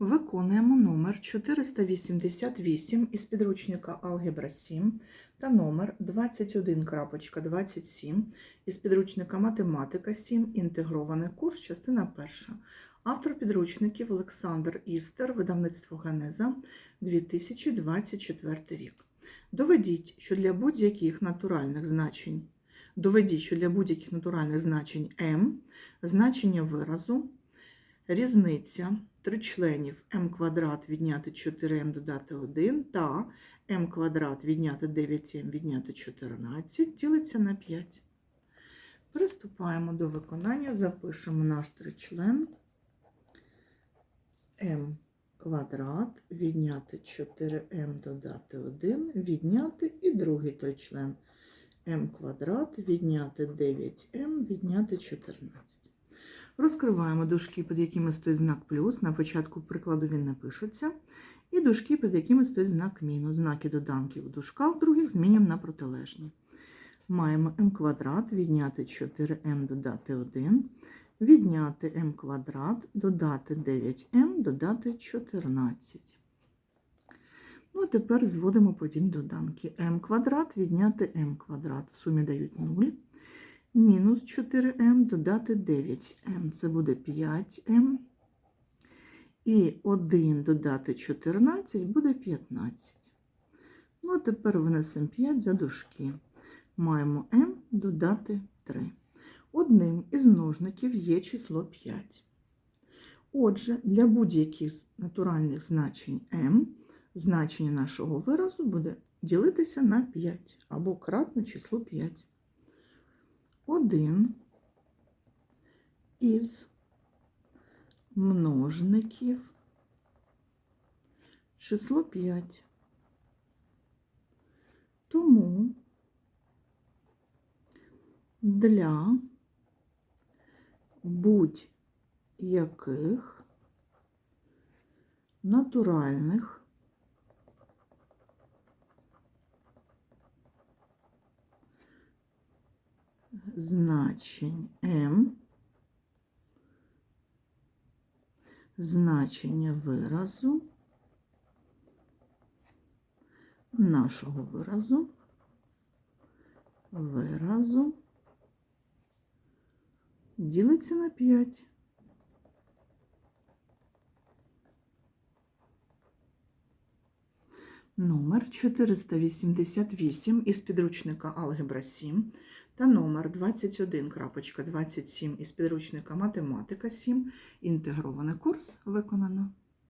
Виконуємо номер 488 із підручника Алгебра 7 та номер 21.27 із підручника Математика 7. Інтегрований курс, частина 1. Автор підручників Олександр Істер, видавництво Генеза 2024 рік. Доведіть, що для будь-яких натуральних значень доведіть, що для будь-яких натуральних значень m значення виразу різниця тричленів m квадрат відняти 4m додати 1 та m квадрат відняти 9m відняти 14 ділиться на 5. Приступаємо до виконання, запишемо наш тричлен m квадрат відняти 4m додати 1, відняти і другий тричлен m квадрат відняти 9m відняти 14. Розкриваємо дужки, під якими стоїть знак плюс. На початку прикладу він не пишеться. І дужки, під якими стоїть знак мінус. Знаки доданків у дужках других змінюємо на протилежні. Маємо m квадрат відняти 4m додати 1, відняти m квадрат, додати 9m, додати 14. Ну, а тепер зводимо потім доданки. m квадрат відняти m квадрат. В сумі дають 0 мінус 4m додати 9m. Це буде 5m. І 1 додати 14 буде 15. Ну, а тепер винесемо 5 за дужки. Маємо m додати 3. Одним із множників є число 5. Отже, для будь-яких натуральних значень m значення нашого виразу буде ділитися на 5 або кратне число 5 один із множників число 5. Тому для будь-яких натуральних значень m, значення виразу, нашого виразу, виразу ділиться на 5. Номер 488 із підручника Алгебра 7 та номер 21.27 із підручника Математика 7. Інтегрований курс виконано.